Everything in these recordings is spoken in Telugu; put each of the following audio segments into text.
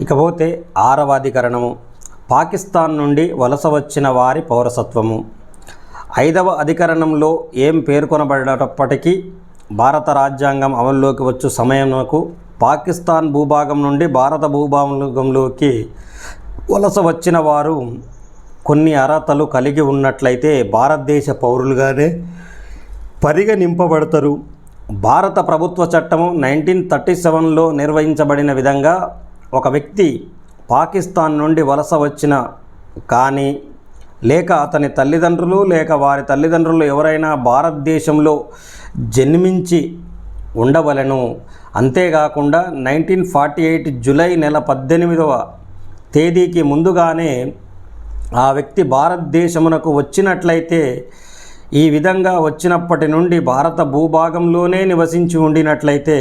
ఇకపోతే ఆరవ అధికరణము పాకిస్తాన్ నుండి వలస వచ్చిన వారి పౌరసత్వము. ఐదవ అధికరణంలో ఏం పేర్కొనబడినప్పటికీ భారత రాజ్యాంగం అమల్లోకి వచ్చు సమయంకు పాకిస్తాన్ భూభాగం నుండి భారత భూభాగంలోకి వలస వచ్చిన వారు కొన్ని అర్హతలు కలిగి ఉన్నట్లయితే భారతదేశ పౌరులుగానే పరిగణింపబడతారు. భారత ప్రభుత్వ చట్టము నైన్టీన్ థర్టీ సెవెన్లో నిర్వహించబడిన విధంగా ఒక వ్యక్తి పాకిస్తాన్ నుండి వలస వచ్చిన కానీ లేక అతని తల్లిదండ్రులు లేక వారి తల్లిదండ్రులు ఎవరైనా భారతదేశంలో జన్మించి ఉండవలను. అంతేకాకుండా నైన్టీన్ ఫార్టీ ఎయిట్ జూలై నెల పద్దెనిమిదవ తేదీకి ముందుగానే ఆ వ్యక్తి భారతదేశమునకు వచ్చినట్లయితే ఈ విధంగా వచ్చినప్పటి నుండి భారత భూభాగంలోనే నివసించి ఉండినట్లయితే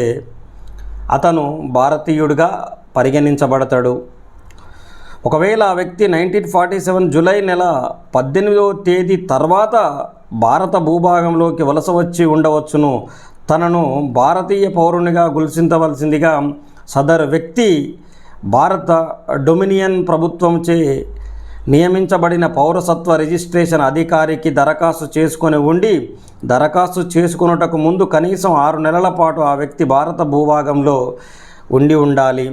అతను భారతీయుడిగా పరిగణించబడతాడు. ఒకవేళ ఆ వ్యక్తి నైన్టీన్ ఫార్టీ సెవెన్ జూలై నెల పద్దెనిమిదవ తేదీ తర్వాత భారత భూభాగంలోకి వలస వచ్చి ఉండవచ్చును తనను భారతీయ పౌరునిగా గుర్తించవలసిందిగా సదరు వ్యక్తి భారత డొమినియన్ ప్రభుత్వంచే నియమించబడిన పౌరసత్వ రిజిస్ట్రేషన్ అధికారికి దరఖాస్తు చేసుకొని ఉండి దరఖాస్తు చేసుకున్నటకు ముందు కనీసం ఆరు నెలల పాటు ఆ వ్యక్తి భారత భూభాగంలో ఉండి ఉండాలి.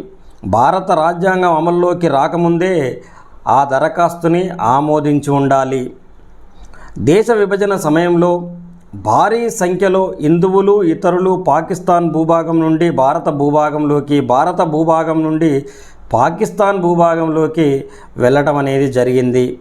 భారత రాజ్యాంగం అమల్లోకి రాకముందే ఆ దరఖాస్తుని ఆమోదించి ఉండాలి. దేశ విభజన సమయంలో భారీ సంఖ్యలో హిందువులు ఇతరులు పాకిస్తాన్ భూభాగం నుండి భారత భూభాగంలోకి భారత భూభాగం నుండి పాకిస్తాన్ భూభాగంలోకి వెళ్ళటం అనేది జరిగింది.